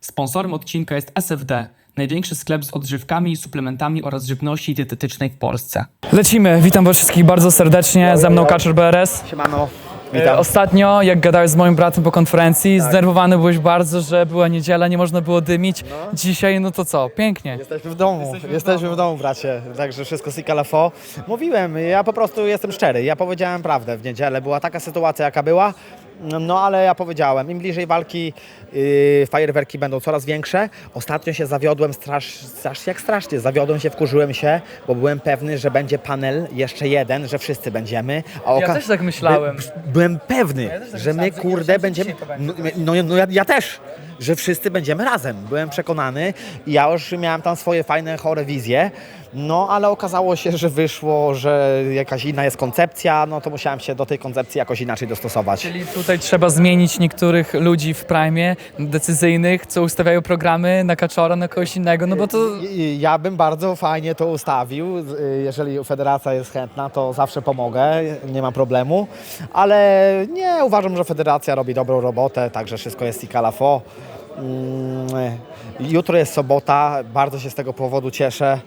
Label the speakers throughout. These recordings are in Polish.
Speaker 1: Sponsorem odcinka jest SFD, największy sklep z odżywkami i suplementami oraz żywności dietetycznej w Polsce. Lecimy, witam was wszystkich bardzo serdecznie, ze mną Kaczor BRS.
Speaker 2: Siemano,
Speaker 1: E,
Speaker 2: witam.
Speaker 1: Ostatnio, jak gadałeś z moim bratem po konferencji, zdenerwowany byłeś bardzo, że była niedziela, nie można było dymić. Dzisiaj, no to co, pięknie.
Speaker 2: Jesteśmy w domu, jesteśmy, w, domu. bracie, także wszystko sika la fo. Mówiłem, ja po prostu jestem szczery, ja powiedziałem prawdę w niedzielę, była taka sytuacja jaka była, no ale ja powiedziałem, im bliżej walki yy, fajerwerki będą coraz większe. Ostatnio się zawiodłem strasz, strasz, jak strasznie, zawiodłem się, wkurzyłem się, bo byłem pewny, że będzie panel jeszcze jeden, że wszyscy będziemy. A
Speaker 1: Ja też tak myślałem.
Speaker 2: By, byłem pewny,
Speaker 1: też tak
Speaker 2: że my
Speaker 1: myślałem, że
Speaker 2: kurde
Speaker 1: dzisiaj
Speaker 2: będziemy.
Speaker 1: to będzie.
Speaker 2: No, no, no ja, ja też, że wszyscy będziemy razem. Byłem przekonany ja już miałem tam swoje fajne, chore wizje. No, ale okazało się, że wyszło, że jakaś inna jest koncepcja, no to musiałem się do tej koncepcji jakoś inaczej dostosować.
Speaker 1: Czyli tutaj trzeba zmienić niektórych ludzi w prime decyzyjnych, co ustawiają programy na Kaczora, na kogoś innego, no bo to...
Speaker 2: I- i Ja bym bardzo fajnie to ustawił. Y, Jeżeli federacja jest chętna, to zawsze pomogę, nie ma problemu. Ale nie, uważam, że federacja robi dobrą robotę, także wszystko jest i kalafo. Mm, Jutro jest sobota, bardzo się z tego powodu cieszę.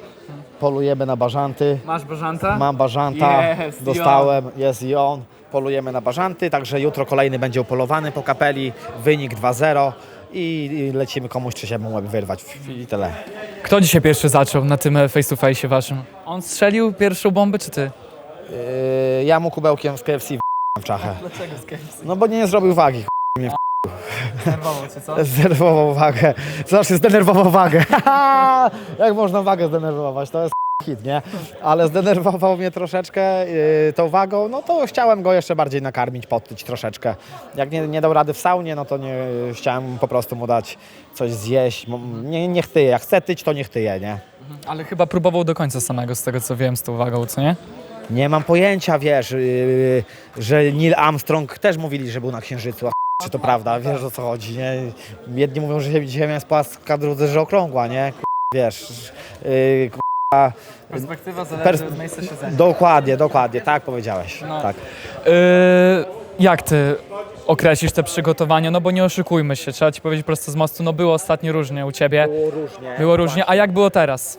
Speaker 2: Polujemy na bażanty.
Speaker 1: Masz Bożanta?
Speaker 2: Mam bażanta,
Speaker 1: Jest,
Speaker 2: dostałem, jest i on. Polujemy na bażanty, także jutro kolejny będzie upolowany po kapeli. Wynik 2-0 i i lecimy komuś trzeciemu łeb wyrwać i tyle.
Speaker 1: Kto dzisiaj pierwszy zaczął na tym e, face to face waszym? On strzelił pierwszą bombę, czy ty?
Speaker 2: Yy, ja mu kubełkiem z KFC w czachę.
Speaker 1: Dlaczego z KFC?
Speaker 2: No bo nie zrobił wagi.
Speaker 1: Nerwował cię, co?
Speaker 2: Zdenerwował wagę. Znaczy zdenerwował wagę. Jak można wagę zdenerwować? To jest hit, nie? Ale zdenerwował mnie troszeczkę yy, tą wagą, no to chciałem go jeszcze bardziej nakarmić, podtyć troszeczkę. Jak nie, nie dał rady w saunie, no to nie, chciałem po prostu mu dać coś zjeść. Nie, niech tyje. Jak chce tyć, to niech tyje, nie?
Speaker 1: Ale chyba próbował do końca samego, z tego co wiem, z tą wagą, co nie?
Speaker 2: Nie mam pojęcia, wiesz, yy, że Neil Armstrong też mówili, że był na Księżycu, a czy to prawda, wiesz o co chodzi, nie? Jedni mówią, że Ziemia jest płaska, drudzy, że okrągła, nie? Wiesz, yy, k-
Speaker 1: Perspektywa
Speaker 2: zależy od
Speaker 1: miejsca siedzenia.
Speaker 2: dokładnie, dokładnie, tak powiedziałeś,
Speaker 1: No.
Speaker 2: tak.
Speaker 1: Yy, jak ty określisz te przygotowania? No bo nie oszukujmy się, trzeba ci powiedzieć prosto z mostu, no było ostatnio różnie u ciebie.
Speaker 2: Było różnie.
Speaker 1: Było różnie, a jak było teraz?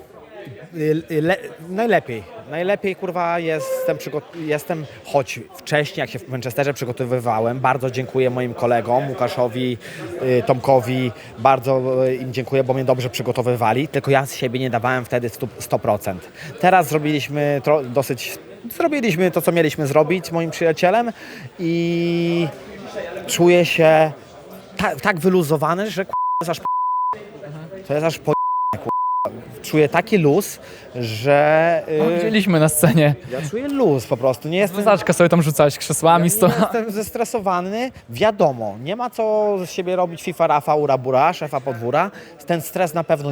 Speaker 2: Y, Le, najlepiej. Najlepiej, kurwa, jestem, jestem, choć wcześniej, jak się w Manchesterze przygotowywałem, bardzo dziękuję moim kolegom, Łukaszowi, y, Tomkowi, bardzo y, im dziękuję, bo mnie dobrze przygotowywali, tylko ja z siebie nie dawałem wtedy stu- 100%. Teraz zrobiliśmy dosyć, zrobiliśmy to, co mieliśmy zrobić moim przyjacielem i czuję się ta, tak wyluzowany, że to jest aż to jest aż po czuję taki luz, że
Speaker 1: No,
Speaker 2: yy,
Speaker 1: widzieliśmy na scenie.
Speaker 2: ja czuję luz po prostu. Nie jestem,
Speaker 1: Wyzaczka sobie tam rzucałeś krzesłami,
Speaker 2: nie
Speaker 1: sto...
Speaker 2: jestem zestresowany. Wiadomo, nie ma co z siebie robić FIFA Rafa Urabura, szefa podwóra. Ten stres na pewno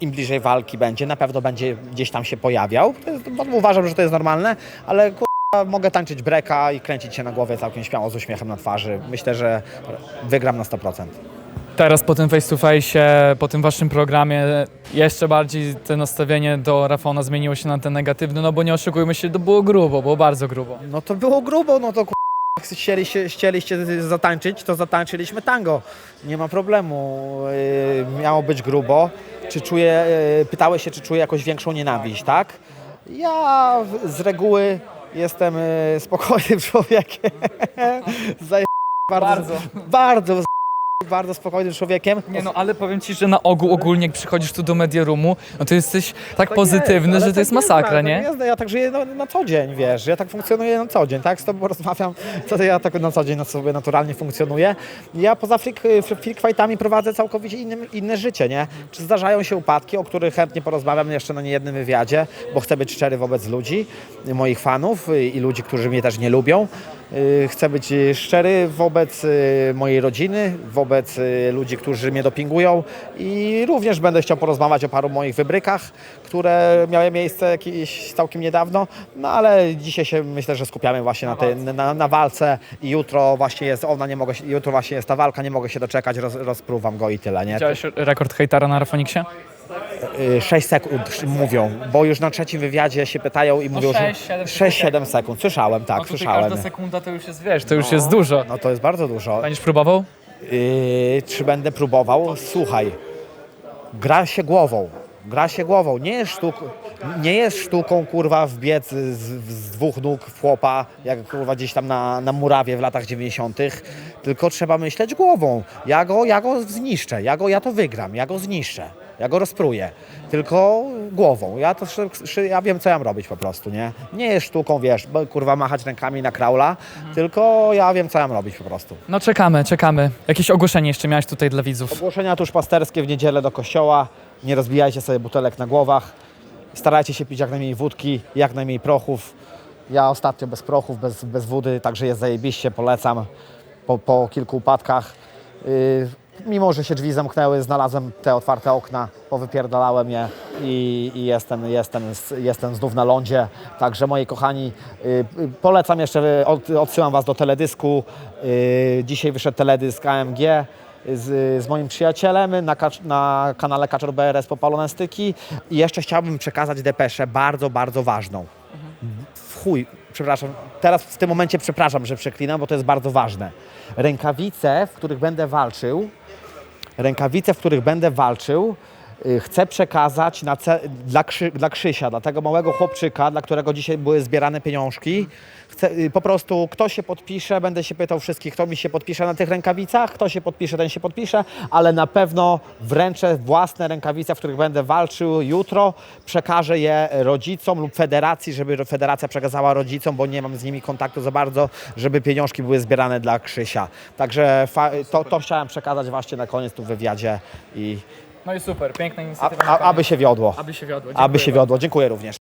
Speaker 2: im, bliżej walki będzie, na pewno będzie gdzieś tam się pojawiał. Jest, uważam, że to jest normalne, ale mogę tańczyć breka i kręcić się na głowie całkiem śmiało z uśmiechem na twarzy. Myślę, że wygram na 100%.
Speaker 1: Teraz po tym face to face, po tym waszym programie, jeszcze bardziej to nastawienie do Rafona zmieniło się na ten negatywny, no bo nie oszukujmy się, to było grubo, było bardzo grubo.
Speaker 2: No to było grubo, no to jak chcieliście, chcieliście zatańczyć, to zatańczyliśmy tango. Nie ma problemu. Yy, miało być grubo. Czy czuję, yy, pytałeś się, czy czuję jakąś większą nienawiść, tak? Ja z reguły jestem yy, spokojnym człowiekiem. Zaje... Bardzo,
Speaker 1: Bardzo.
Speaker 2: bardzo, bardzo spokojnym człowiekiem.
Speaker 1: Nie no, ale powiem ci, że na ogół ogólnie jak przychodzisz tu do Media Roomu, no to jesteś tak
Speaker 2: To
Speaker 1: pozytywny,
Speaker 2: jest, ale
Speaker 1: że to jest
Speaker 2: tak
Speaker 1: masakra,
Speaker 2: tak
Speaker 1: nie?
Speaker 2: Jest, ja tak żyję na, na co dzień, wiesz, ja tak funkcjonuję na co dzień, tak? Z tobą rozmawiam, to ja tak na co dzień na sobie naturalnie funkcjonuję. Ja poza freak, freak fightami prowadzę całkowicie innym, inne życie, nie? Czy zdarzają się upadki, o których chętnie porozmawiam jeszcze na niejednym wywiadzie, bo chcę być szczery wobec ludzi, moich fanów i ludzi, którzy mnie też nie lubią. Y, Chcę być y, szczery wobec y, mojej rodziny, wobec ludzi, którzy mnie dopingują i również będę chciał porozmawiać o paru moich wybrykach, które miały miejsce jakieś całkiem niedawno, no ale dzisiaj się myślę, że skupiamy właśnie na, tej, na, na walce i jutro właśnie jest ona, nie mogę jutro właśnie jest ta walka, nie mogę się doczekać, roz, rozpruwam go i tyle, nie?
Speaker 1: Widziałeś rekord hejtara na Rafoniksie?
Speaker 2: 6 sekund mówią, bo już na trzecim wywiadzie się pytają i mówią,
Speaker 1: sześć,
Speaker 2: że
Speaker 1: siedem
Speaker 2: 6-7 sekund. Słyszałem, tak,
Speaker 1: no tutaj
Speaker 2: słyszałem.
Speaker 1: każda sekunda to już jest, wiesz, to już jest dużo.
Speaker 2: No to jest bardzo dużo.
Speaker 1: Będziesz próbował?
Speaker 2: Yy, czy będę próbował? Słuchaj, gra się głową. Gra się głową. Nie jest, sztuk, nie jest sztuką, kurwa, wbiec z, z dwóch nóg w chłopa, jak kurwa gdzieś tam na, na murawie w latach 90., tylko trzeba myśleć głową. Ja go, ja go zniszczę, ja, go, ja to wygram, ja go zniszczę, ja go rozpruję. Tylko głową. Ja to ja wiem, co ja mam robić po prostu, nie? Nie jest sztuką, wiesz, kurwa, machać rękami na kraula, tylko ja wiem, co ja mam robić po prostu.
Speaker 1: No czekamy, czekamy. Jakieś ogłoszenie jeszcze miałeś tutaj dla widzów.
Speaker 2: Ogłoszenia tuż pasterskie w niedzielę do kościoła. Nie rozbijajcie sobie butelek na głowach. Starajcie się pić jak najmniej wódki, jak najmniej prochów. Ja ostatnio bez prochów, bez, bez wody, także jest zajebiście, polecam po, po kilku upadkach. Yy, mimo, że się drzwi zamknęły, znalazłem te otwarte okna, powypierdalałem je i, i jestem, jestem, jestem znów na lądzie. Także moi kochani, yy, yy, polecam jeszcze, od, odsyłam Was do teledysku. Dzisiaj wyszedł teledysk AMG z, z moim przyjacielem na, na kanale Kaczor BRS Popalone Styki i jeszcze chciałbym przekazać depeszę bardzo, bardzo ważną. W chuj, przepraszam, teraz w tym momencie przepraszam, że przeklinam, bo to jest bardzo ważne. Rękawice, w których będę walczył, rękawice, w których będę walczył, chcę przekazać dla, Krzy- dla Krzysia, dla tego małego chłopczyka, dla którego dzisiaj były zbierane pieniążki. Chcę, y, po prostu kto się podpisze, będę się pytał wszystkich, kto mi się podpisze na tych rękawicach, kto się podpisze, ten się podpisze, ale na pewno wręczę własne rękawice, w których będę walczył jutro, przekażę je rodzicom lub federacji, żeby federacja przekazała rodzicom, bo nie mam z nimi kontaktu za bardzo, żeby pieniążki były zbierane dla Krzysia. Także to, to chciałem przekazać właśnie na koniec tu w wywiadzie i
Speaker 1: No i super, piękna
Speaker 2: a,
Speaker 1: inicjatywa.
Speaker 2: a, aby się wiodło.
Speaker 1: aby się wiodło.
Speaker 2: Aby się wiodło. Dziękuję również.